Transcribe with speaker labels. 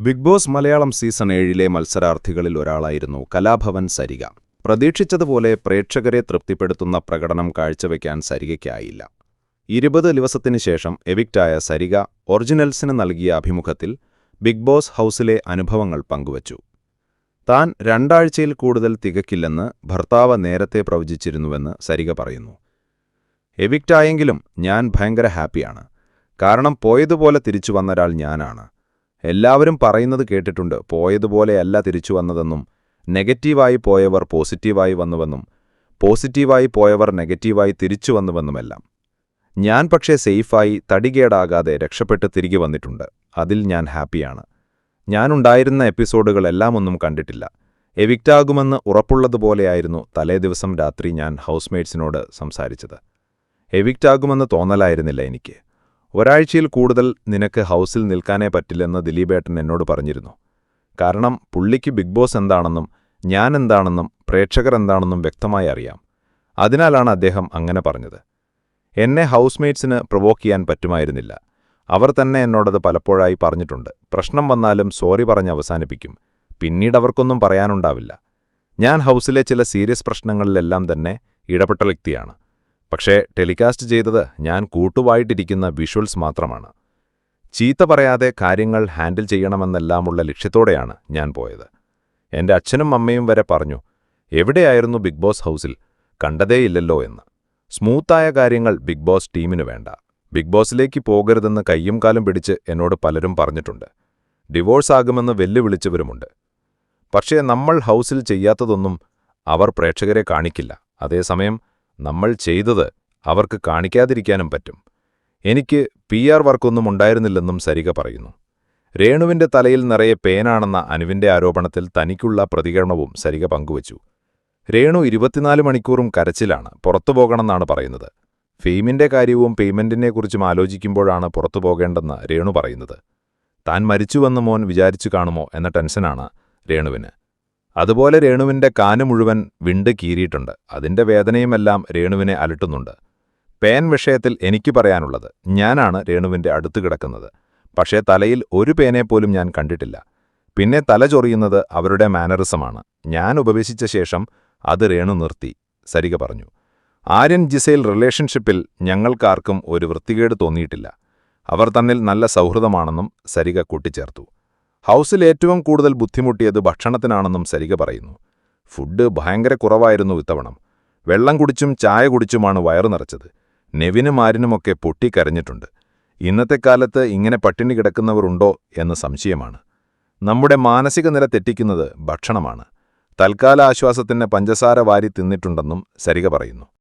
Speaker 1: Big boss Malayalam season ഏഴിലെ മത്സരാർത്ഥികളിൽ ഒരാളായിരുന്നു കലാഭവൻ സരിക പ്രതീക്ഷിച്ചതുപോലെ പ്രേക്ഷകരെ തൃപ്തിപ്പെടുത്തുന്ന പ്രകടനം കാഴ്ചവെക്കാൻ സരികയ്ക്കായില്ല ഇരുപത് ദിവസത്തിനു ശേഷം എവിക്റ്റായ സരിക ഒറിജിനൽസിന് നൽകിയ അഭിമുഖത്തിൽ ബിഗ് ബോസ് ഹൗസിലെ അനുഭവങ്ങൾ പങ്കുവച്ചു. താൻ രണ്ടാഴ്ചയിൽ കൂടുതൽ തികക്കില്ലെന്ന് ഭർത്താവ് നേരത്തെ പ്രവചിച്ചിരുന്നുവെന്ന് സരിക പറയുന്നു. എവിക്റ്റായെങ്കിലും ഞാൻ ഭയങ്കര ഹാപ്പിയാണ്. കാരണം പോയതുപോലെ തിരിച്ചു വന്നൊരാൾ ഞാനാണ്. എല്ലാവരും പറയുന്നത് കേട്ടിട്ടുണ്ട് പോയതുപോലെയല്ല തിരിച്ചു വന്നതെന്നും നെഗറ്റീവായി പോയവർ പോസിറ്റീവായി വന്നുവെന്നും പോസിറ്റീവായി പോയവർ നെഗറ്റീവായി തിരിച്ചു വന്നുവെന്നുമെല്ലാം. ഞാൻ പക്ഷേ സേഫായി തടികേടാകാതെ രക്ഷപ്പെട്ട് തിരികെ വന്നിട്ടുണ്ട്. അതിൽ ഞാൻ ഹാപ്പിയാണ്. ഞാനുണ്ടായിരുന്ന എപ്പിസോഡുകളെല്ലാം ഒന്നും കണ്ടിട്ടില്ല. എവിക്റ്റാകുമെന്ന് ഉറപ്പുള്ളതുപോലെയായിരുന്നു തലേദിവസം രാത്രി ഞാൻ ഹൗസ്മേറ്റ്സിനോട് സംസാരിച്ചത്. എവിക്റ്റാകുമെന്ന് തോന്നലായിരുന്നില്ല എനിക്ക്. ഒരാഴ്ചയിൽ കൂടുതൽ നിനക്ക് ഹൗസിൽ നിൽക്കാനേ പറ്റില്ലെന്ന് ദിലീപേട്ടൻ എന്നോട് പറഞ്ഞിരുന്നു. കാരണം പുള്ളിക്ക് ബിഗ് ബോസ് എന്താണെന്നും ഞാൻ എന്താണെന്നും പ്രേക്ഷകർ എന്താണെന്നും വ്യക്തമായി അറിയാം. അതിനാലാണ് അദ്ദേഹം അങ്ങനെ പറഞ്ഞത്. എന്നെ ഹൗസ്മേറ്റ്സിന് പ്രൊവോക്ക് ചെയ്യാൻ പറ്റുമായിരുന്നില്ല. അവർ തന്നെ എന്നോടത് പലപ്പോഴായി പറഞ്ഞിട്ടുണ്ട്. പ്രശ്നം വന്നാലും സോറി പറഞ്ഞ് അവസാനിപ്പിക്കും. പിന്നീട് അവർക്കൊന്നും പറയാനുണ്ടാവില്ല. ഞാൻ ഹൗസിലെ ചില സീരിയസ് പ്രശ്നങ്ങളിലെല്ലാം തന്നെ ഇടപെട്ട വ്യക്തിയാണ്. പക്ഷേ ടെലികാസ്റ്റ് ചെയ്തത് ഞാൻ കൂട്ടുവായിട്ടിരിക്കുന്ന വിഷ്വൽസ് മാത്രമാണ്. ചീത്ത പറയാതെ കാര്യങ്ങൾ ഹാൻഡിൽ ചെയ്യണമെന്നെല്ലാമുള്ള ലക്ഷ്യത്തോടെയാണ് ഞാൻ പോയത്. എന്റെ അച്ഛനും അമ്മയും വരെ പറഞ്ഞു എവിടെയായിരുന്നു ബിഗ് ബോസ് ഹൗസിൽ? കണ്ടതേയില്ലല്ലോ എന്ന്. സ്മൂത്തായ കാര്യങ്ങൾ ബിഗ് ബോസ് ടീമിന് വേണ്ട. ബിഗ് ബോസിലേക്ക് പോകരുതെന്ന് കയ്യും കാലും പിടിച്ച് എന്നോട് പലരും പറഞ്ഞിട്ടുണ്ട്. ഡിവോഴ്സ് ആകുമെന്ന് വെല്ലുവിളിച്ചവരുമുണ്ട്. പക്ഷേ നമ്മൾ ഹൗസിൽ ചെയ്യാത്തതൊന്നും അവർ പ്രേക്ഷകരെ കാണിക്കില്ല. അതേസമയം നമ്മൾ ചെയ്തത് അവർക്ക് കാണിക്കാതിരിക്കാനും പറ്റും. എനിക്ക് പി ആർ വർക്കൊന്നും ഉണ്ടായിരുന്നില്ലെന്നും സരിക പറയുന്നു. രേണുവിന്റെ തലയിൽ നിറയെ പേനാണെന്ന അനുവിന്റെ ആരോപണത്തിൽ തനിക്കുള്ള പ്രതികരണവും സരിക പങ്കുവച്ചു. രേണു ഇരുപത്തിനാല് മണിക്കൂറും കരച്ചിലാണ് പുറത്തുപോകണമെന്നാണ് പറയുന്നത്. ഫെയിമിന്റെ കാര്യവും പേയ്മെന്റിനെക്കുറിച്ചും ആലോചിക്കുമ്പോഴാണ് പുറത്തു പോകേണ്ടെന്ന് രേണു പറയുന്നത്. താൻ മരിച്ചുവെന്ന് മോൻ വിചാരിച്ചു കാണുമോ എന്ന ടെൻഷനാണ് രേണുവിന്. അതുപോലെ രേണുവിന്റെ കാന് മുഴുവൻ വിണ്ട് കീറിയിട്ടുണ്ട്. അതിന്റെ വേദനയുമെല്ലാം രേണുവിനെ അലട്ടുന്നുണ്ട്. പേൻ വിഷയത്തിൽ എനിക്ക് പറയാനുള്ളത് ഞാനാണ് രേണുവിന്റെ അടുത്ത് കിടക്കുന്നത്. പക്ഷേ തലയിൽ ഒരു പേനെപ്പോലും ഞാൻ കണ്ടിട്ടില്ല. പിന്നെ തല ചൊറിയുന്നത് അവരുടെ മാനറിസമാണ്. ഞാൻ ഉപവേശിച്ച ശേഷം അത് രേണു നിർത്തി. സരിക പറഞ്ഞു ആര്യൻ ജിസൈൽ റിലേഷൻഷിപ്പിൽ ഞങ്ങൾക്കാർക്കും ഒരു വൃത്തികേട് തോന്നിയിട്ടില്ല. അവർ തമ്മിൽ നല്ല സൗഹൃദമാണെന്നും സരിക കൂട്ടിച്ചേർത്തു. ഹൗസിൽ ഏറ്റവും കൂടുതൽ ബുദ്ധിമുട്ടിയത് ഭക്ഷണത്തിനാണെന്നും സരിക പറയുന്നു. ഫുഡ് ഭയങ്കര കുറവായിരുന്നു ഇത്തവണം. വെള്ളം കുടിച്ചും ചായ കുടിച്ചുമാണ് വയറു നിറച്ചത്. നെവിനും ആരിനുമൊക്കെ പൊട്ടിക്കരഞ്ഞിട്ടുണ്ട്. ഇന്നത്തെ കാലത്ത് ഇങ്ങനെ പട്ടിണി കിടക്കുന്നവരുണ്ടോ എന്ന സംശയമാണ്. നമ്മുടെ മാനസിക നില തെറ്റിക്കുന്നത് ഭക്ഷണമാണ്. തൽക്കാല ആശ്വാസത്തിന് പഞ്ചസാര വാരി തിന്നിട്ടുണ്ടെന്നും സരിക പറയുന്നു.